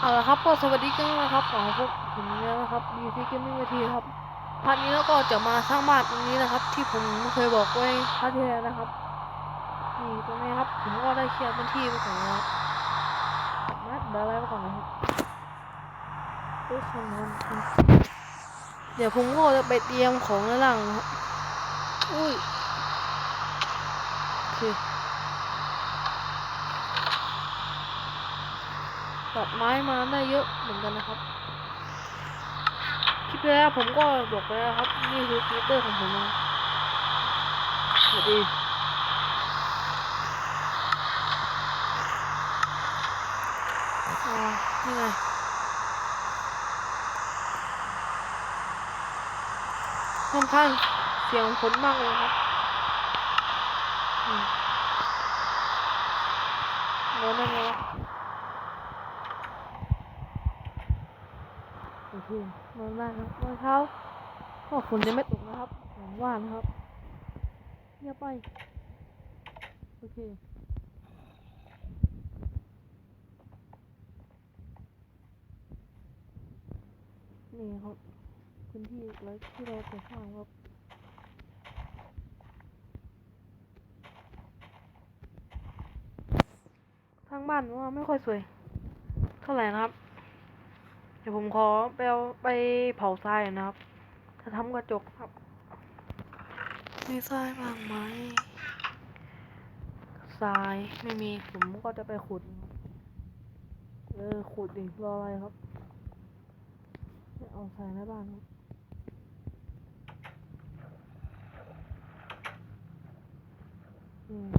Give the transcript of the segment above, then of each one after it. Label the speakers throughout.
Speaker 1: เอาละครับก็สวัสดีกันนะครับของพวกผมเนี่ยนะครับดีซีเกมมิ่งทีครับพาร์ทนี้แล้วก็จะมาสร้างบ้านตรงนี้นะครับ ที่ผมเคยบอกไว้พาร์ทที่แล้วนะครับนี่ตรงนี้ครับผมก็ได้เคลียร์พื้นที่ไปก่อนแล้วมาเดี๋ยวอะไรไปก่อนนะครับเอ้ยคนคนคนเดี๋ยวผมก็จะไปเตรียมของในหลังนะครับอุ้ยโอเค ตัดไม้มาได้เยอะเหมือนกันนะครับ คลิปแรกผมก็บอกไปแล้วครับ นี่คือคลิปเตอร์ของผมนะสวัสดีอ่านี่ไงค่อนข้างเสียงผลมากเลยครับโน้นนั่นไงะ โอเคนอนได้ครับนอนเช้าก็ฝนจะไม่ตกนะครับหวังว่านะครับเงียบไป โอเคนี่ครับพื้นที่แล้วที่เราจะสร้างครับทางบ้านว่าไม่ค่อยสวย เท่าไหร่นะครับ เดี๋ยวผมขอไปเอาไปเผาทรายก่อนนะครับ จะทำกระจกครับ มีทรายบ้างไหมทรายไม่มีผมก็จะไปขุดนะครับเออขุดดิรออะไรครับไม่เอาทรายในบ้านครับอืม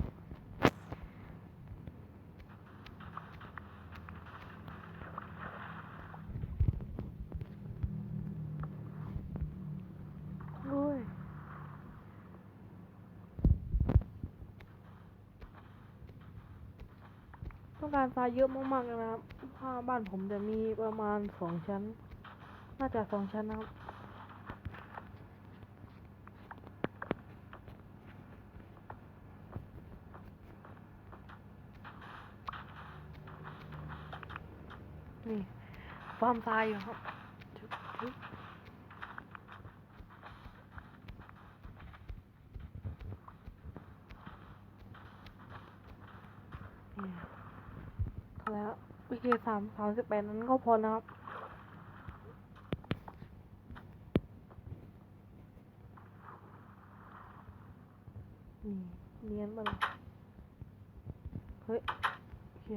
Speaker 1: ด้วยต้อง การทรายเยอะมากๆเลยนะครับถ้าบ้านผมจะมีประมาณสองชั้น น่าจะสองชั้นนะครับนี่ฟาร์มทรายอยู่ครับชึบชึบนี่พอ แล้ววิธีสามสามสิบแปดนั้นก็พอนะครับนี่เนียนมาเลยเฮ้ยโอเค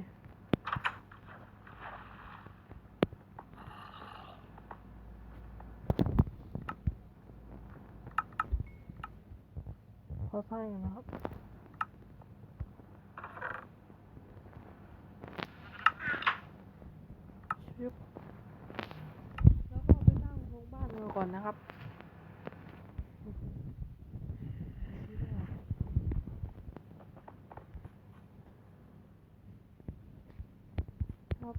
Speaker 1: ขอไส้ก่อนนะครับ ชึบแล้วก็ไปสร้างโครงบ้านเราก่อนนะครับ ครับ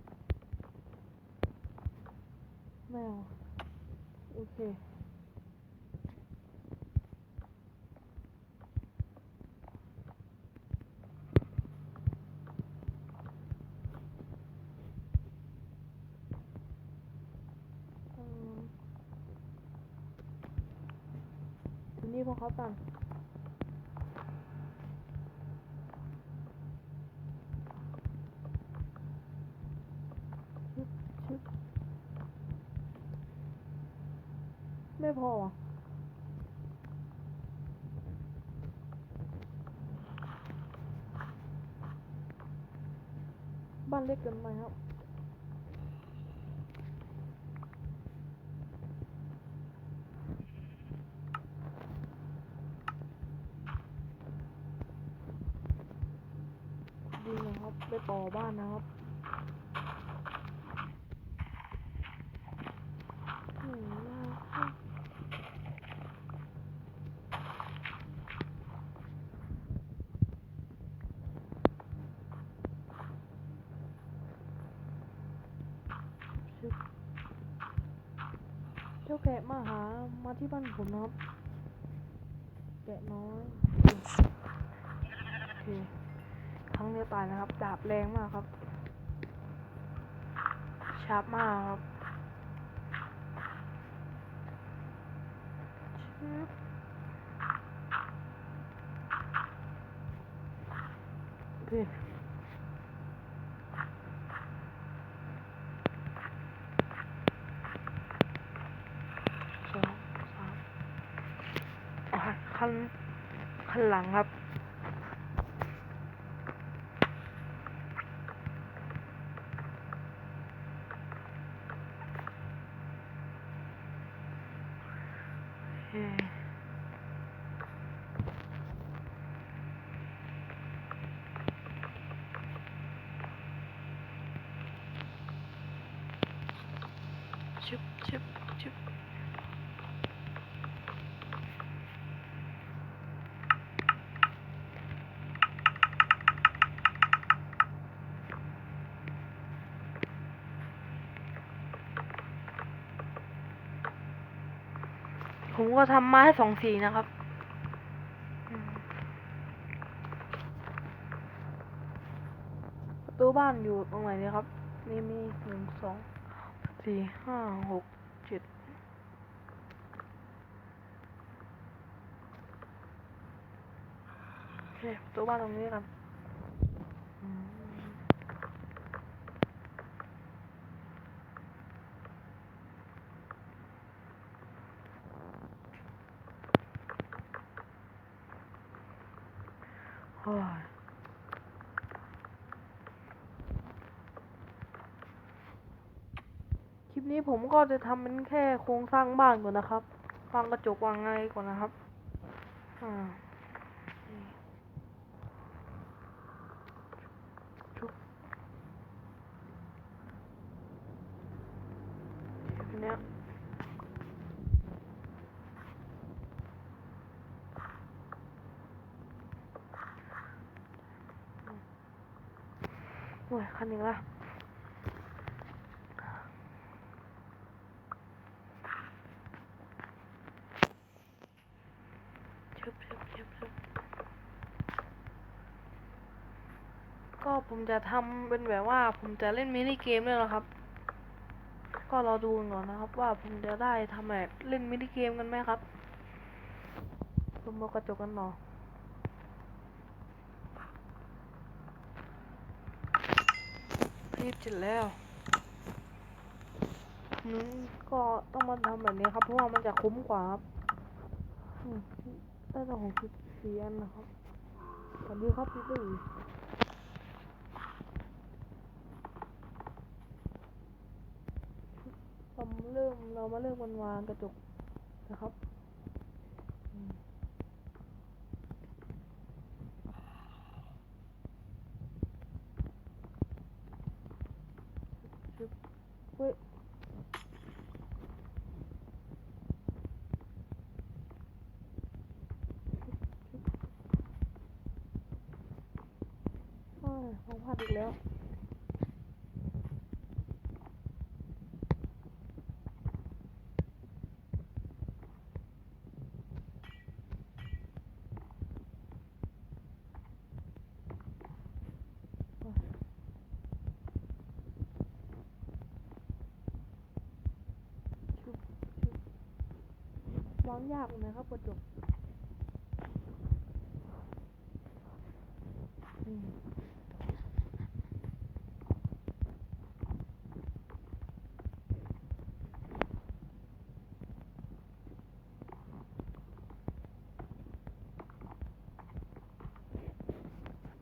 Speaker 1: ไม่เอาโอเคนี้พอเขาตังชึบชึบไม่พอว่ะ บ้านเล็กเกินไปครับดีนะครับไปต่อบ้านนะครับอืมน่าชึบ เจ้าแกะมาหามาที่บ้านผมนะครับ แกะน้อยโอเคครั้งเดียวตายนะครับ ดาบแรงมากครับ ชาร์ปมากครับชึบโอเคสองสาม อะขั้นขันหลังครับชึบชึบชึบ ผมก็ทำมาให้สองสีนะครับประตูบ้านอยู่ตรงไหนเนี่ยครับ นี่มีหนึ่งสองสี่ห้าหกเจ็ดโอเคประตูบ้านตรงนี้กันอืมโอ้ย คลิปนี้ผมก็จะทำเป็นแค่โครงสร้างบ้านก่อนนะครับวางกระจกวางไงก่อนนะครับ อ่านี่ชุบเนี้ย โอ้ยคันหนึ่งละชุบชุบชุบชุบก็ผมจะทำเป็นแบบว่าผมจะเล่นมินิเกมด้วยนะครับ ก็รอดูกันก่อนนะครับ ว่าผมจะได้ทำแบบเล่นมินิเกมกันไหมครับลมากระจกกันหนอ รีบเสร็จแล้วอืมก็ต้องมาทำแบบนี้ครับ เพราะว่ามันจะคุ้มกว่าครับได้ตั้งหกสิบสี่อันนะครับสวัสดีครับพี่ตุ้ยเราเริ่มเรามาเริ่มกันวางกระจกนะครับอืมชึบ เฮ้ยอ้าวของพลาดอีกแล้ว ชุบชุบ วางยากเลยครับกระจก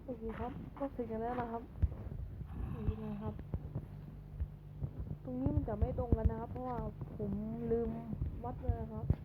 Speaker 1: โอเคครับก็เสร็จกันแล้วนะครับนี่นะครับ ตรงนี้มันจะไม่ตรงกันนะครับ เพราะว่าผมลืมวัดเลยนะครับ